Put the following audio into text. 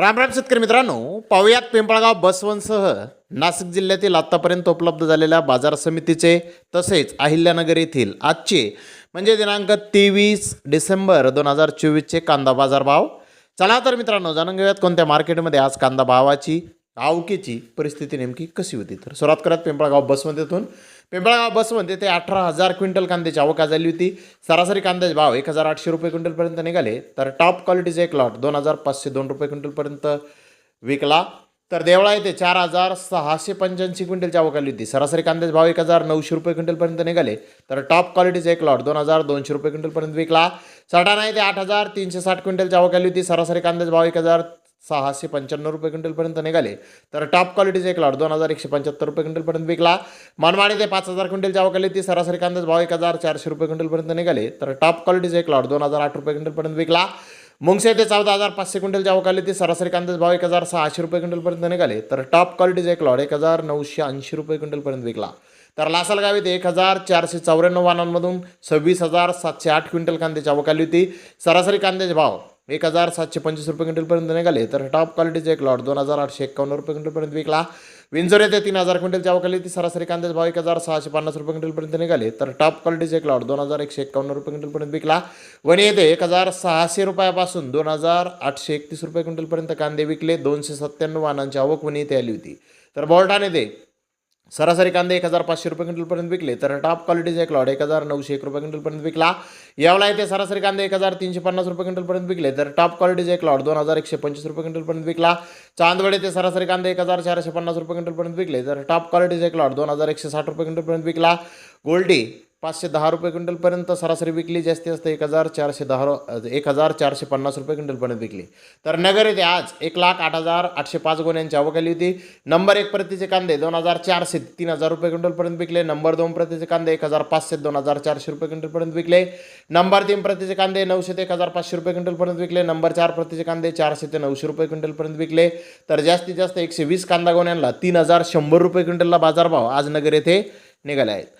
राम राम शेतकरी मित्रांनो पाहुयात पिंपळगाव बसवनसह नाशिक जिल्ह्यातील आत्तापर्यंत उपलब्ध झालेल्या बाजार समितीचे तसेच अहिल्यानगर येथील आजचे म्हणजे दिनांक तेवीस डिसेंबर दोन हजार चोवीसचे कांदा बाजार भाव. चला तर मित्रांनो जाणून घेऊयात कोणत्या मार्केटमध्ये आज कांदा भावाची आवकेची परिस्थिती नेमकी कशी होती तर? सुरुवात करत पिंपळगाव बसमध्येतून पिंपळगाव बसमध्ये ते अठरा हजार क्विंटल कांद्याची आवक झाली होती. सरासरी कांद्याचे भाव एक हजार आठशे रुपये क्विंटलपर्यंत निघाले. तर टॉप क्वालिटीचे एक लॉट दोन हजार पाचशे दोन रुपये क्विंटलपर्यंत विकला. तर देवळा येथे चार हजार सहाशे पंच्याऐंशी क्विंटलची आवक आली होती. सरासरी कांद्याचे भाव एक हजार नऊशे रुपये क्विंटलपर्यंत निघाले. तर टॉप क्वालिटीचे एक लॉट दोन हजार दोनशे रुपये क्विंटलपर्यंत विकला. सटाणा येथे आठ हजार तीनशे साठ क्विंटलची आवक आली होती. सरासरी कांद्याचे भाव एक हजार सहाशे पंच्याण्णव रुपये क्विंटलपर्यंत निघाले. तर टॉप क्वालिटीचे एक लाट दोन हजार एकशे पंच्याहत्तर रुपये क्विंटलपर्यंत विकला. मनमाड ते पाच हजार क्विंटलच्या आवक ती सरासरी कांद्याचे भाव एक हजार चारशे रुपये क्विंटलपर्यंत निघाले. तर टॉप क्वालिटीचे एक लाट दोन हजार आठ रुपये क्विंटलपर्यंत विकला. मुंगसे ते चौदा हजार पाचशे क्विंटलच्या आवक आली सरासरी कांद्याचे भाव एक हजार सहाशे रुपये क्विंटलपर्यंत निघाले. तर टॉप क्वालिटीचा एक लॉट एक हजार नऊशे ऐंशी रुपये क्विंटलपर्यंत विकला. तर लासलगाव येथे एक हजार चारशे चौऱ्याण्णव वाहनांमधून सव्वीस हजार सातशे आठ क्विंटल कांद्याची अवकाली होती. सरासरी कांद्याचे भाव एक हजार सातशे पंचवीस रुपये क्विंटलपर्यंत निघाले. तर टॉप क्वालिटीचे एक लॉट दोन हजार आठशे एकावन्न रुपये क्विंटलपर्यंत विकला. विंजोर येथे तीन हजार क्विंटलची आवक ती सरासरी कांद्याचे भाव एक हजार सहाशे पन्नास रुपये क्विंटलपर्यंत निघाले. तर टॉप क्वालिटीचे एक लॉट दोन हजार एकशे एकावन्न रुपये क्विंटलपर्यंत विकला. वणी येथे एक हजार सहाशे रुपयापासून दोन हजार आठशे एकतीस रुपये क्विंटलपर्यंत कांदे विकले. दोनशे सत्त्याण्णव वाहनांची आवक वणी येथे आली होती. तर बोर्डाने येथे सरासरी कांदे एक हजार पाचशे रुपये क्विंटलपर्यंत विकले तर टॉप क्वालिटीचा एक लॉट एक हजार नऊशे एक रुपये क्विंटलपर्यंत विकला. यावला येथे सरासरी कांदे एक हजार तीनशे पन्नास रुपये क्विंटलपर्यंत विकले तर टॉप क्वालिटीचे एक लॉट दोन हजार एकशे पंचवीस रुपये क्विंटलपर्यंत विकला. चांदवड येथे सरासरी कांदे एक हजार चारशे पन्नास रुपये क्विंटलपर्यंत विकले तर टॉप क्वालिटीचा एक लॉट दोन हजार एकशे साठ रुपये क्विंटलपर्यंत विकला. गोल्डी पाचशे दहा रुपये क्विंटलपर्यंत सरासरी विकली जास्तीत जास्त एक हजार चारशे दहा रु- एक हजार चारशे पन्नास रुपये क्विंटलपर्यंत विकली. तर नगर येथे आज एक लाख आठ हजार आठशे पाच गोण्यांची आवक आली होती. नंबर एक प्रतीचे कांदे दोन हजार चारशे तीन हजार रुपये क्विंटलपर्यंत विकले. नंबर दोन प्रतीचे कांदे एक हजार पाचशे दोन हजार चारशे रुपये क्विंटलपर्यंत विकले. नंबर तीन प्रतीचे कांदे नऊशे ते एक हजार पाचशे रुपये क्विंटलपर्यंत विकले. नंबर चार प्रतीचे कांदे चारशे ते नऊशे रुपये क्विंटलपर्यंत विकले. तर जास्तीत जास्त एकशे वीस कांदा गोण्यांना तीन हजार शंभर रुपये क्विंटलला बाजारभाव आज नगर येथे निघाले आहेत.